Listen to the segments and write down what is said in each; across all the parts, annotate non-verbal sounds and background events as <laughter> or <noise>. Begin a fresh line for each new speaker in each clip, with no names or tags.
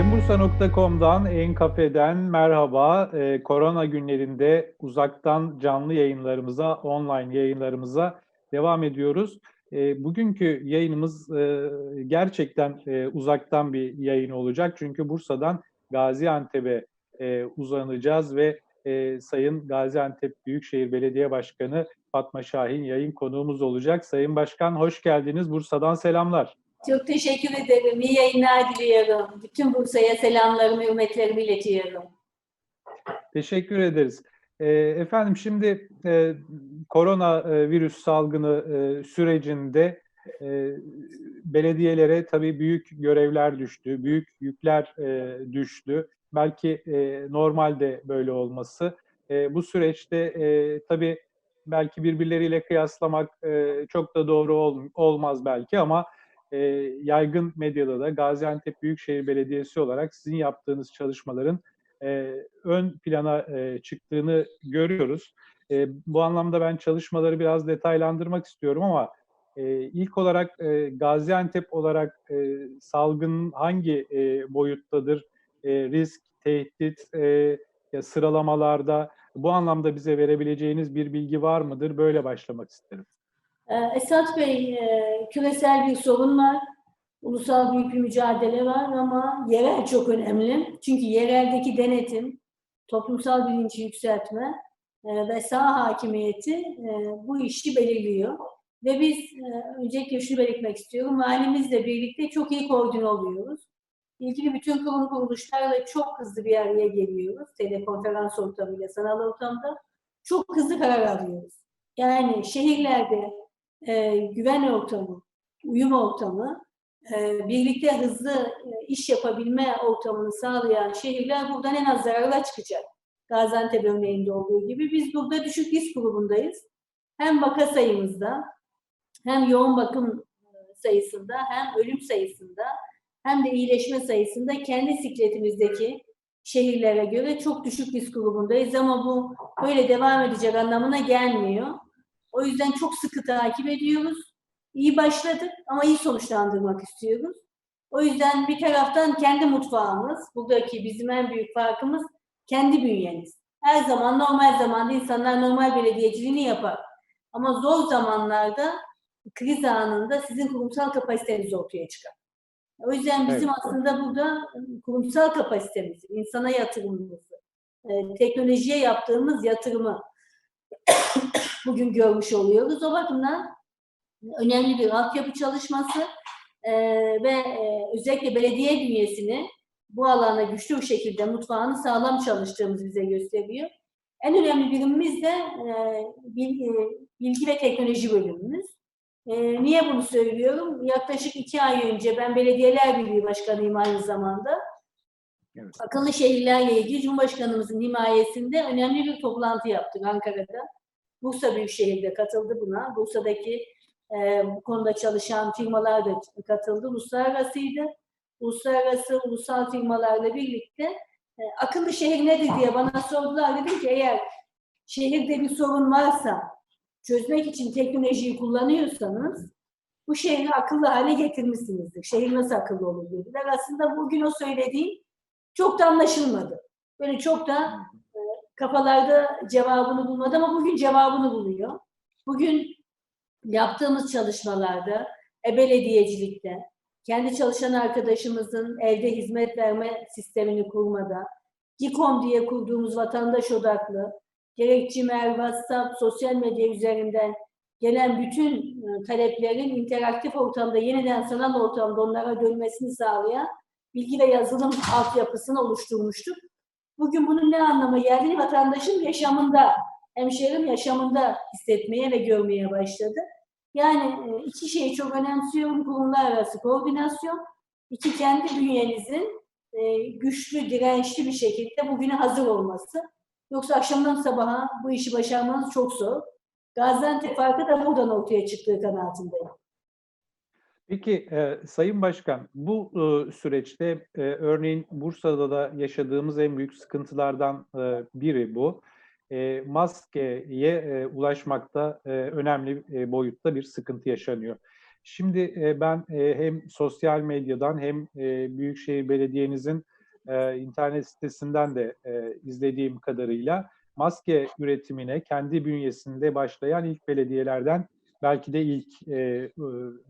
Enbursa.com'dan, Enkafe'den merhaba. Ee, korona günlerinde uzaktan canlı yayınlarımıza, online yayınlarımıza devam ediyoruz. Ee, bugünkü yayınımız e, gerçekten e, uzaktan bir yayın olacak. Çünkü Bursa'dan Gaziantep'e e, uzanacağız ve e, Sayın Gaziantep Büyükşehir Belediye Başkanı Fatma Şahin yayın konuğumuz olacak. Sayın Başkan hoş geldiniz. Bursa'dan selamlar.
Çok teşekkür ederim. İyi yayınlar diliyorum. Bütün Bursa'ya selamlarımı, hürmetlerimi iletiyorum.
Teşekkür ederiz. E, efendim şimdi e, korona e, virüs salgını e, sürecinde e, belediyelere tabii büyük görevler düştü, büyük yükler e, düştü. Belki e, normalde böyle olması. E, bu süreçte e, tabii belki birbirleriyle kıyaslamak e, çok da doğru ol, olmaz belki ama e, yaygın medyada da Gaziantep Büyükşehir Belediyesi olarak sizin yaptığınız çalışmaların e, ön plana e, çıktığını görüyoruz. E, bu anlamda ben çalışmaları biraz detaylandırmak istiyorum ama e, ilk olarak e, Gaziantep olarak e, salgının hangi e, boyuttadır? E, risk, tehdit, e, ya sıralamalarda bu anlamda bize verebileceğiniz bir bilgi var mıdır? Böyle başlamak isterim.
Ee, Esat Bey, e, küresel bir sorun var. Ulusal büyük bir mücadele var ama yerel çok önemli. Çünkü yereldeki denetim, toplumsal bilinci yükseltme e, ve saha hakimiyeti e, bu işi belirliyor. Ve biz öncelikle şunu belirtmek istiyorum. Valimizle birlikte çok iyi koordine oluyoruz. İlgili bütün kurum kuruluşlarla çok hızlı bir araya geliyoruz. Telekonferans ortamıyla, sanal ortamda. Çok hızlı karar alıyoruz. Yani şehirlerde e, güven ortamı, uyum ortamı, e, birlikte hızlı e, iş yapabilme ortamını sağlayan şehirler buradan en az zararla çıkacak. Gaziantep örneğinde olduğu gibi biz burada düşük risk grubundayız. Hem vaka sayımızda, hem yoğun bakım sayısında, hem ölüm sayısında, hem de iyileşme sayısında kendi sikletimizdeki şehirlere göre çok düşük risk grubundayız ama bu böyle devam edecek anlamına gelmiyor. O yüzden çok sıkı takip ediyoruz. İyi başladık ama iyi sonuçlandırmak istiyoruz. O yüzden bir taraftan kendi mutfağımız, buradaki bizim en büyük farkımız kendi bünyeniz. Her zaman normal zamanda insanlar normal belediyeciliğini yapar. Ama zor zamanlarda, kriz anında sizin kurumsal kapasiteniz ortaya çıkar. O yüzden bizim evet. aslında burada kurumsal kapasitemizi, insana yatırımımızı, teknolojiye yaptığımız yatırımı bugün görmüş oluyoruz. O bakımdan önemli bir altyapı çalışması e, ve e, özellikle belediye bünyesini bu alana güçlü bir şekilde mutfağını sağlam çalıştığımız bize gösteriyor. En önemli birimimiz de e, bilgi, bilgi ve teknoloji bölümümüz. E, niye bunu söylüyorum? Yaklaşık iki ay önce ben Belediyeler Birliği Başkanıyım aynı zamanda. Evet. Akıllı şehirlerle ilgili Cumhurbaşkanımızın himayesinde önemli bir toplantı yaptık Ankara'da. Bursa Büyükşehir'de katıldı buna. Bursa'daki e, bu konuda çalışan firmalar da katıldı. Uluslararasıydı. Uluslararası ulusal firmalarla birlikte e, akıllı şehir nedir diye bana sordular. Dedim ki eğer şehirde bir sorun varsa çözmek için teknolojiyi kullanıyorsanız bu şehri akıllı hale getirmişsinizdir. Şehir nasıl akıllı olur dediler. Aslında bugün o söylediğim çok da anlaşılmadı. Böyle çok da kafalarda cevabını bulmadı ama bugün cevabını buluyor. Bugün yaptığımız çalışmalarda, e-belediyecilikte, kendi çalışan arkadaşımızın evde hizmet verme sistemini kurmada, GİKOM diye kurduğumuz vatandaş odaklı, gerek Cimer, WhatsApp, sosyal medya üzerinden gelen bütün e, taleplerin interaktif ortamda, yeniden sanal ortamda onlara dönmesini sağlayan bilgi ve yazılım altyapısını oluşturmuştuk. Bugün bunun ne anlama geldiğini vatandaşın yaşamında, hemşehrim yaşamında hissetmeye ve görmeye başladı. Yani e, iki şeyi çok önemsiyorum. Kurumlar arası koordinasyon. iki kendi bünyenizin e, güçlü, dirençli bir şekilde bugüne hazır olması. Yoksa akşamdan sabaha bu işi başarmanız çok zor. Gaziantep farkı da buradan ortaya çıktığı kanaatindeyim.
Peki e, Sayın Başkan, bu e, süreçte e, örneğin Bursa'da da yaşadığımız en büyük sıkıntılardan e, biri bu. E, maskeye e, ulaşmakta e, önemli e, boyutta bir sıkıntı yaşanıyor. Şimdi e, ben e, hem sosyal medyadan hem e, Büyükşehir Belediye'nizin e, internet sitesinden de e, izlediğim kadarıyla maske üretimine kendi bünyesinde başlayan ilk belediyelerden belki de ilk e, e,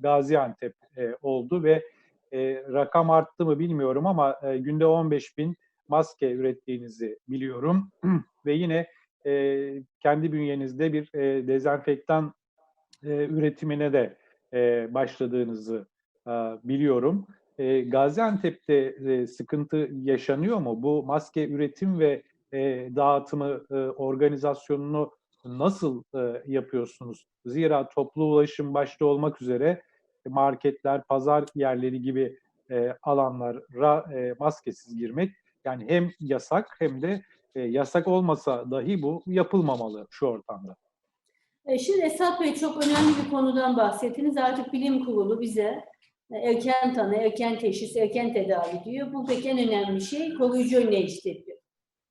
Gaziantep e, oldu ve e, rakam arttı mı bilmiyorum ama e, günde 15 bin maske ürettiğinizi biliyorum <clears throat> ve yine e, kendi bünyenizde bir e, dezenfektan e, üretimine de e, başladığınızı e, biliyorum. E, Gaziantep'te e, sıkıntı yaşanıyor mu? Bu maske üretim ve e, dağıtımı e, organizasyonunu nasıl e, yapıyorsunuz? Zira toplu ulaşım başta olmak üzere marketler, pazar yerleri gibi e, alanlara e, maskesiz girmek yani hem yasak hem de e, yasak olmasa dahi bu yapılmamalı şu ortamda.
E, Şimdi Esat Bey çok önemli bir konudan bahsettiniz. Artık bilim kurulu bize e, erken tanı, erken teşhis, erken tedavi diyor. Buradaki en önemli şey koruyucu önleyici tedbir.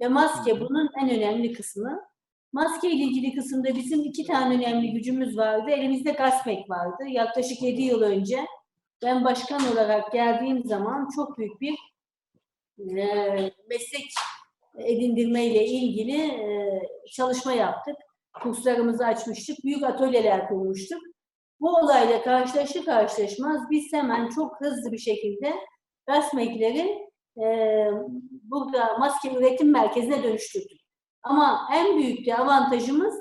Ve maske bunun en önemli kısmı. Maske ile ilgili kısımda bizim iki tane önemli gücümüz vardı. Elimizde Gasmek vardı. Yaklaşık 7 yıl önce ben başkan olarak geldiğim zaman çok büyük bir e, meslek edindirme ile ilgili e, çalışma yaptık. Kurslarımızı açmıştık. Büyük atölyeler kurmuştuk. Bu olayla karşılaşır karşılaşmaz biz hemen çok hızlı bir şekilde Gasmekleri e, burada maske üretim merkezine dönüştürdük. Ama en büyük de avantajımız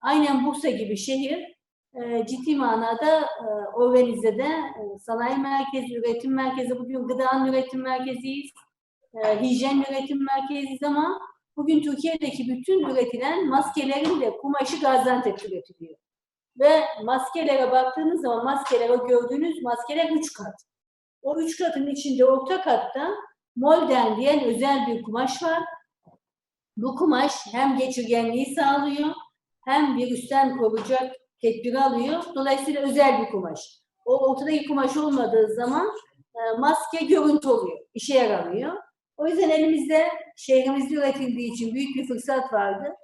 aynen Bursa gibi şehir e, ciddi manada e, organizede e, sanayi merkezi, üretim merkezi, bugün gıda üretim merkeziyiz, e, hijyen üretim merkeziyiz ama bugün Türkiye'deki bütün üretilen maskelerin de kumaşı Gaziantep üretiliyor. Ve maskelere baktığınız zaman maskeler, o gördüğünüz maskeler üç kat. O üç katın içinde orta katta molden diyen özel bir kumaş var. Bu kumaş hem geçirgenliği sağlıyor hem virüsten koruyacak tedbiri alıyor. Dolayısıyla özel bir kumaş. O ortadaki kumaş olmadığı zaman e, maske görüntü oluyor, işe yaramıyor. O yüzden elimizde şehrimizde üretildiği için büyük bir fırsat vardı.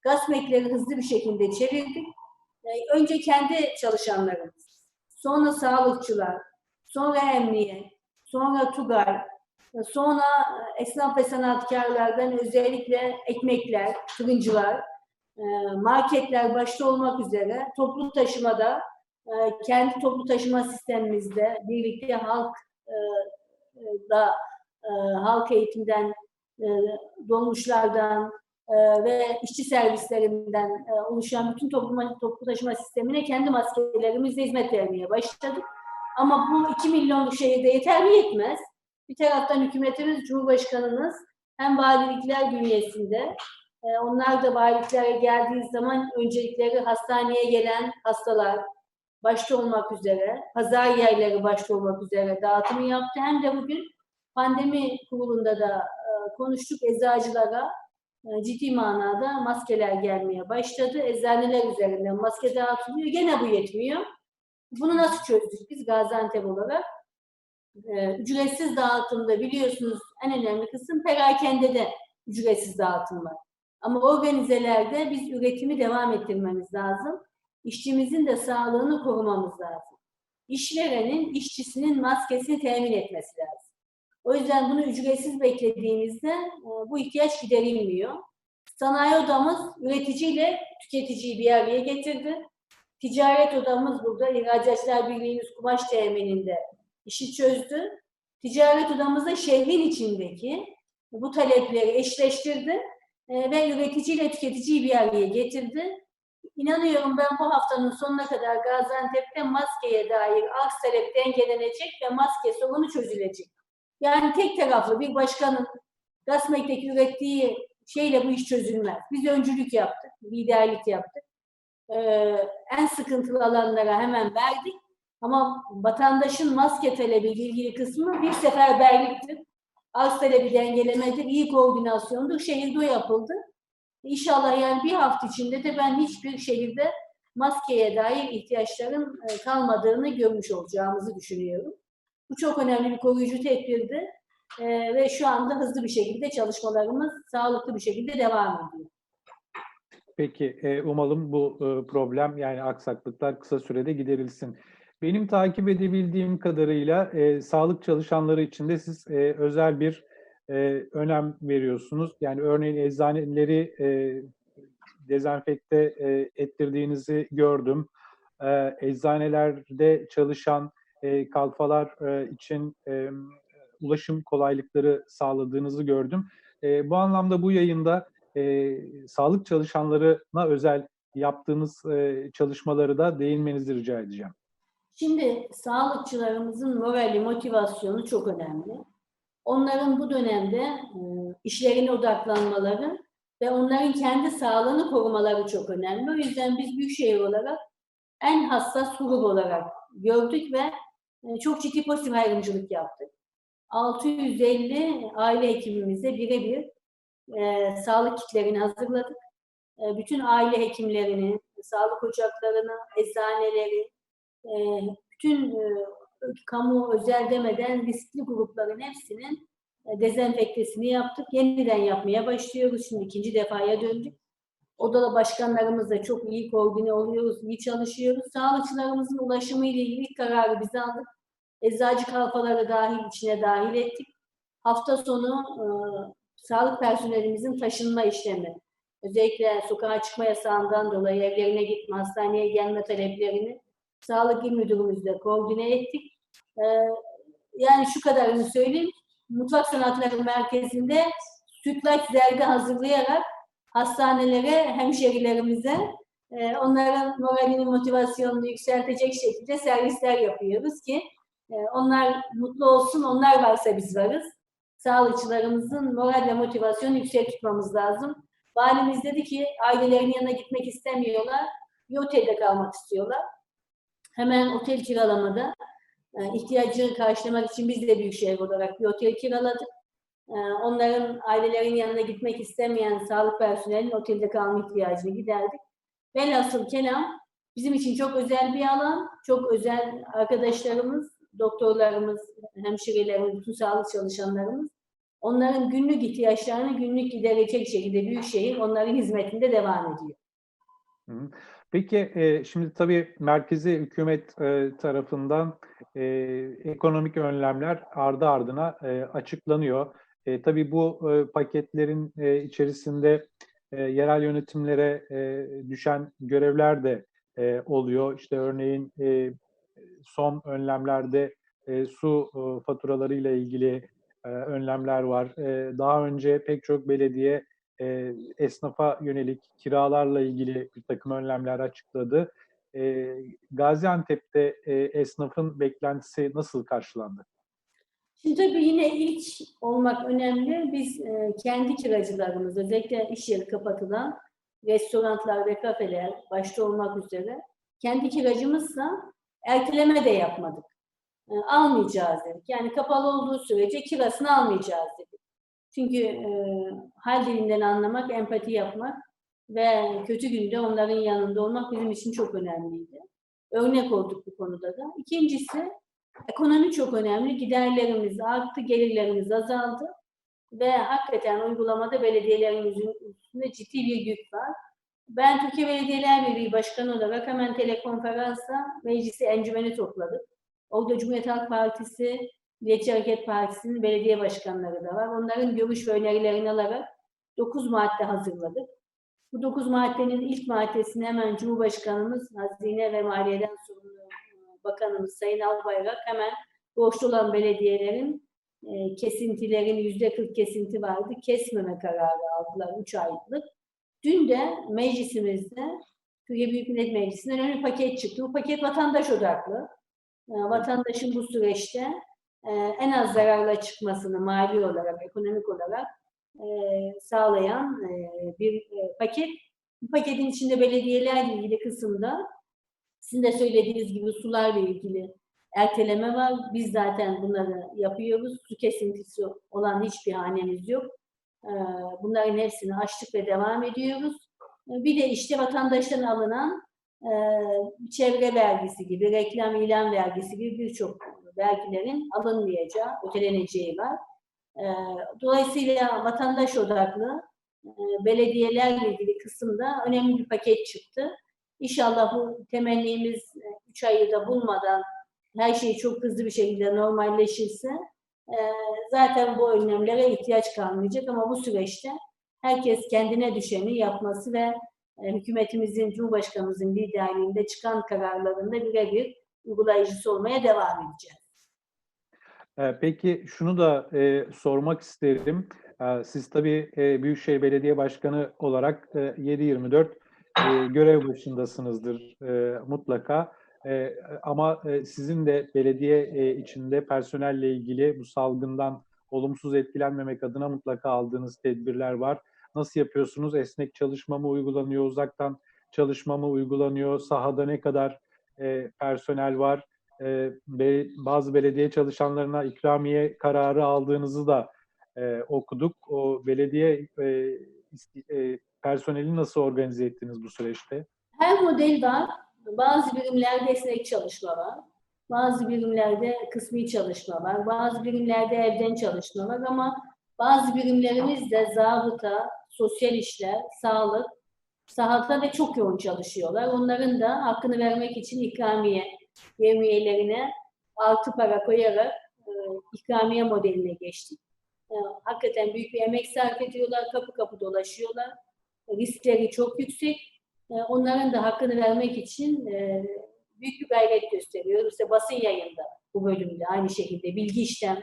Gasmekleri hızlı bir şekilde çevirdik. E, önce kendi çalışanlarımız, sonra sağlıkçılar, sonra emniyet, sonra TUGAR, sonra esnaf ve sanatkarlardan özellikle ekmekler, fırıncılar, e, marketler başta olmak üzere toplu taşımada e, kendi toplu taşıma sistemimizde birlikte halk e, da halk eğitimden dolmuşlardan ve işçi servislerinden oluşan bütün toplu, toplu taşıma sistemine kendi maskelerimizle hizmet vermeye başladık. Ama bu 2 milyonluk şehirde yeter mi yetmez. Bir taraftan hükümetimiz, Cumhurbaşkanımız hem valilikler bünyesinde e, onlar da valiliklere geldiği zaman öncelikleri hastaneye gelen hastalar başta olmak üzere, pazar yerleri başta olmak üzere dağıtımı yaptı. Hem de bugün pandemi kurulunda da e, konuştuk eczacılara e, ciddi manada maskeler gelmeye başladı. Eczaneler üzerinden maske dağıtılıyor. Gene bu yetmiyor. Bunu nasıl çözdük biz Gaziantep olarak? E, ücretsiz dağıtımda biliyorsunuz en önemli kısım perakende de ücretsiz dağıtım var. Ama organizelerde biz üretimi devam ettirmemiz lazım. İşçimizin de sağlığını korumamız lazım. İşverenin işçisinin maskesini temin etmesi lazım. O yüzden bunu ücretsiz beklediğimizde e, bu ihtiyaç giderilmiyor. Sanayi odamız üreticiyle tüketiciyi bir araya getirdi. Ticaret odamız burada İhracatçılar Birliği'nin kumaş temininde işi çözdü. Ticaret odamızda şehrin içindeki bu talepleri eşleştirdi ve üreticiyle tüketiciyi bir araya getirdi. İnanıyorum ben bu haftanın sonuna kadar Gaziantep'te maskeye dair arz talep dengelenecek ve maske sorunu çözülecek. Yani tek taraflı bir başkanın Gasmek'teki ürettiği şeyle bu iş çözülmez. Biz öncülük yaptık, liderlik yaptık. Ee, en sıkıntılı alanlara hemen verdik. Ama vatandaşın maske talebiyle ilgili kısmı bir seferberliktir. Arz talebi dengelemedir, iyi koordinasyondur. Şehirde o yapıldı. İnşallah yani bir hafta içinde de ben hiçbir şehirde maskeye dair ihtiyaçların e, kalmadığını görmüş olacağımızı düşünüyorum. Bu çok önemli bir koruyucu tedbirdi ee, ve şu anda hızlı bir şekilde çalışmalarımız sağlıklı bir şekilde devam ediyor.
Peki, e, umalım bu e, problem yani aksaklıklar kısa sürede giderilsin. Benim takip edebildiğim kadarıyla e, sağlık çalışanları için de siz e, özel bir e, önem veriyorsunuz. Yani örneğin eczaneleri e, dezenfekte e, ettirdiğinizi gördüm. E, eczanelerde çalışan e, kalfalar e, için e, ulaşım kolaylıkları sağladığınızı gördüm. E, bu anlamda bu yayında e, sağlık çalışanlarına özel yaptığınız e, çalışmaları da değinmenizi rica edeceğim.
Şimdi sağlıkçılarımızın morali, motivasyonu çok önemli. Onların bu dönemde e, işlerine odaklanmaları ve onların kendi sağlığını korumaları çok önemli. O yüzden biz Büyükşehir olarak en hassas grup olarak gördük ve e, çok ciddi pozitif ayrımcılık yaptık. 650 aile hekimimize birebir e, sağlık kitlerini hazırladık. E, bütün aile hekimlerini, sağlık ocaklarını, eczaneleri, e, bütün e, kamu özel demeden riskli grupların hepsinin e, dezenfektesini yaptık. Yeniden yapmaya başlıyoruz. Şimdi ikinci defaya döndük. Odalı başkanlarımızla çok iyi koordine oluyoruz, iyi çalışıyoruz. Sağlıkçılarımızın ulaşımı ile ilgili ilk kararı biz aldık. Eczacı kalfaları dahil içine dahil ettik. Hafta sonu e, sağlık personelimizin taşınma işlemi, özellikle sokağa çıkma yasağından dolayı evlerine gitme, hastaneye gelme taleplerini Sağlık İl Müdürümüzle koordine ettik. E, yani şu kadarını söyleyeyim. Mutfak Sanatları Merkezi'nde sütlaç zerde hazırlayarak hastanelere, hemşerilerimize e, onların moralini, motivasyonunu yükseltecek şekilde servisler yapıyoruz ki e, onlar mutlu olsun, onlar varsa biz varız. Sağlıkçılarımızın moral ve motivasyonu yüksek tutmamız lazım. Valimiz dedi ki ailelerin yanına gitmek istemiyorlar, bir otelde kalmak istiyorlar. Hemen otel kiralamada e, ihtiyacını karşılamak için biz de Büyükşehir olarak bir otel kiraladık. E, onların ailelerin yanına gitmek istemeyen sağlık personelinin otelde kalma ihtiyacını giderdik. Velhasıl kelam bizim için çok özel bir alan, çok özel arkadaşlarımız, doktorlarımız, hemşirelerimiz, bütün sağlık çalışanlarımız onların günlük ihtiyaçlarını günlük giderecek şekilde Büyükşehir onların hizmetinde devam ediyor.
Peki e, şimdi tabii merkezi hükümet e, tarafından e, ekonomik önlemler ardı ardına e, açıklanıyor. E, tabii bu e, paketlerin e, içerisinde e, yerel yönetimlere e, düşen görevler de e, oluyor. İşte örneğin e, son önlemlerde e, su e, faturalarıyla ilgili e, önlemler var. E, daha önce pek çok belediye e, esnafa yönelik kiralarla ilgili bir takım önlemler açıkladı. E, Gaziantep'te e, esnafın beklentisi nasıl karşılandı?
Şimdi tabii yine ilk olmak önemli. Biz e, kendi kiracılarımız, özellikle iş yeri kapatılan restoranlar ve kafeler başta olmak üzere kendi kiracımızsa erteleme de yapmadık. E, almayacağız dedik. Yani kapalı olduğu sürece kirasını almayacağız dedik. Çünkü e, hal dilinden anlamak, empati yapmak ve kötü günde onların yanında olmak bizim için çok önemliydi. Örnek olduk bu konuda da. İkincisi, ekonomi çok önemli. Giderlerimiz arttı, gelirlerimiz azaldı. Ve hakikaten uygulamada belediyelerin üstünde ciddi bir yük var. Ben Türkiye Belediyeler Birliği Başkanı olarak hemen telekonferansla meclisi encümeni topladık. Orada Cumhuriyet Halk Partisi, Milliyetçi Hareket Partisi'nin belediye başkanları da var. Onların görüş ve önerilerini alarak 9 madde hazırladık. Bu 9 maddenin ilk maddesini hemen Cumhurbaşkanımız, Hazine ve Maliye'den sorumlu Bakanımız Sayın Albayrak hemen borçlu olan belediyelerin e, kesintilerin yüzde 40 kesinti vardı. Kesmeme kararı aldılar 3 aylık. Dün de meclisimizde Türkiye Büyük Millet Meclisi'nden önemli paket çıktı. Bu paket vatandaş odaklı. E, vatandaşın bu süreçte e, en az zararla çıkmasını mali olarak, ekonomik olarak e, sağlayan e, bir paket. Bu paketin içinde belediyelerle ilgili kısımda sizin de söylediğiniz gibi sularla ilgili erteleme var. Biz zaten bunları yapıyoruz. Su kesintisi olan hiçbir hanemiz yok. Bunların hepsini açtık ve devam ediyoruz. Bir de işte vatandaştan alınan çevre vergisi gibi, reklam ilan vergisi gibi birçok vergilerin alınmayacağı, öteleneceği var. E, dolayısıyla vatandaş odaklı e, belediyelerle ilgili kısımda önemli bir paket çıktı. İnşallah bu temennimiz 3 ayı da bulmadan her şey çok hızlı bir şekilde normalleşirse e, zaten bu önlemlere ihtiyaç kalmayacak ama bu süreçte herkes kendine düşeni yapması ve e, hükümetimizin, Cumhurbaşkanımızın liderliğinde çıkan kararlarında birebir uygulayıcısı olmaya devam edeceğiz.
Ee, Peki şunu da e, sormak isterim. Ee, Siz tabii e, Büyükşehir Belediye Başkanı olarak e, 7-24 e, görev başındasınızdır e, mutlaka. E, ama e, sizin de belediye e, içinde personelle ilgili bu salgından olumsuz etkilenmemek adına mutlaka aldığınız tedbirler var. Nasıl yapıyorsunuz? Esnek çalışma mı uygulanıyor? Uzaktan çalışma mı uygulanıyor? Sahada ne kadar e, personel var? E, bazı belediye çalışanlarına ikramiye kararı aldığınızı da e, okuduk. O belediye e, e, personeli nasıl organize ettiniz bu süreçte?
Her model var. Bazı birimlerde esnek çalışma var. Bazı birimlerde kısmi çalışma var. Bazı birimlerde evden çalışma var ama bazı birimlerimiz de zabıta, sosyal işler, sağlık, sahada ve çok yoğun çalışıyorlar. Onların da hakkını vermek için ikramiye, yevmiyelerine artı para koyarak e, ikramiye modeline geçtik. E, hakikaten büyük bir emek sarf ediyorlar, kapı kapı dolaşıyorlar. Riskleri çok yüksek. E, onların da hakkını vermek için e, büyük bir gayret gösteriyoruz. İşte basın yayında bu bölümde aynı şekilde, bilgi işlem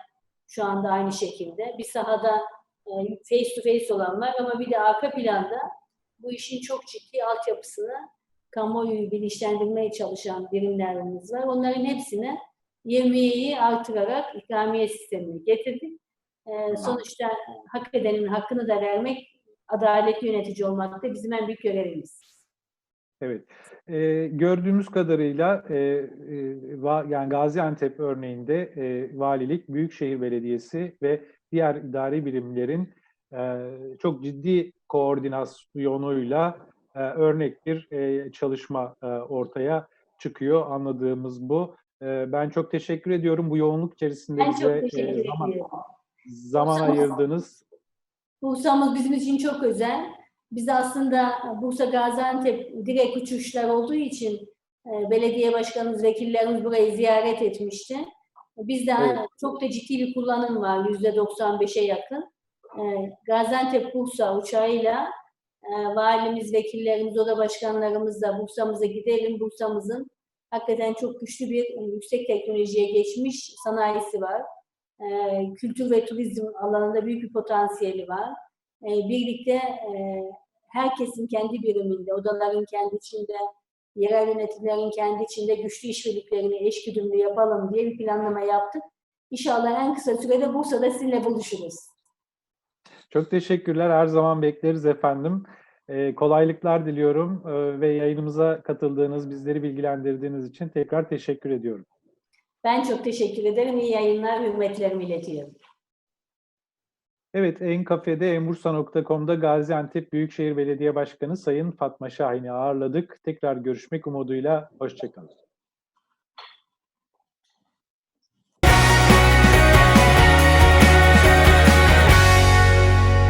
şu anda aynı şekilde. Bir sahada e, face to face olan var ama bir de arka planda bu işin çok ciddi altyapısını kamuoyu bilinçlendirmeye çalışan birimlerimiz var. Onların hepsine yemeği artırarak ikramiye sistemini getirdik. E, sonuçta hak edenin hakkını da vermek, adaletli yönetici olmak da bizim en büyük görevimiz.
Evet. E, gördüğümüz kadarıyla e, e, va- yani Gaziantep örneğinde e, valilik, Büyükşehir Belediyesi ve diğer idari birimlerin e, çok ciddi koordinasyonuyla e, örnek bir e, çalışma e, ortaya çıkıyor. Anladığımız bu. E, ben çok teşekkür ediyorum bu yoğunluk içerisinde
Ben
bize e, zaman,
ediyorum.
zaman ayırdınız.
Bursa'mız bizim için çok özel. Biz aslında Bursa Gaziantep direkt uçuşlar olduğu için e, belediye başkanımız, vekillerimiz burayı ziyaret etmişti. Bizde
Evet.
çok da ciddi bir kullanım var, yüzde 95'e yakın. E, Gaziantep Bursa uçağıyla valimiz, vekillerimiz, oda başkanlarımızla Bursa'mıza gidelim. Bursa'mızın hakikaten çok güçlü bir e, yüksek teknolojiye geçmiş sanayisi var. E, kültür ve turizm alanında büyük bir potansiyeli var. E, birlikte e, herkesin kendi biriminde, odaların kendi içinde, yerel yönetimlerin kendi içinde güçlü işbirliklerini eşgüdümlü yapalım diye bir planlama yaptık. İnşallah en kısa sürede Bursa'da sizinle buluşuruz.
Çok teşekkürler. Her zaman bekleriz efendim. Ee, kolaylıklar diliyorum ee, ve yayınımıza katıldığınız, bizleri bilgilendirdiğiniz için tekrar teşekkür ediyorum.
Ben çok teşekkür ederim. İyi yayınlar, hürmetlerimi iletiyorum.
Evet, En Kafe'de enbursa.com'da Gaziantep Büyükşehir Belediye Başkanı Sayın Fatma Şahin'i ağırladık. Tekrar görüşmek umuduyla. Hoşçakalın.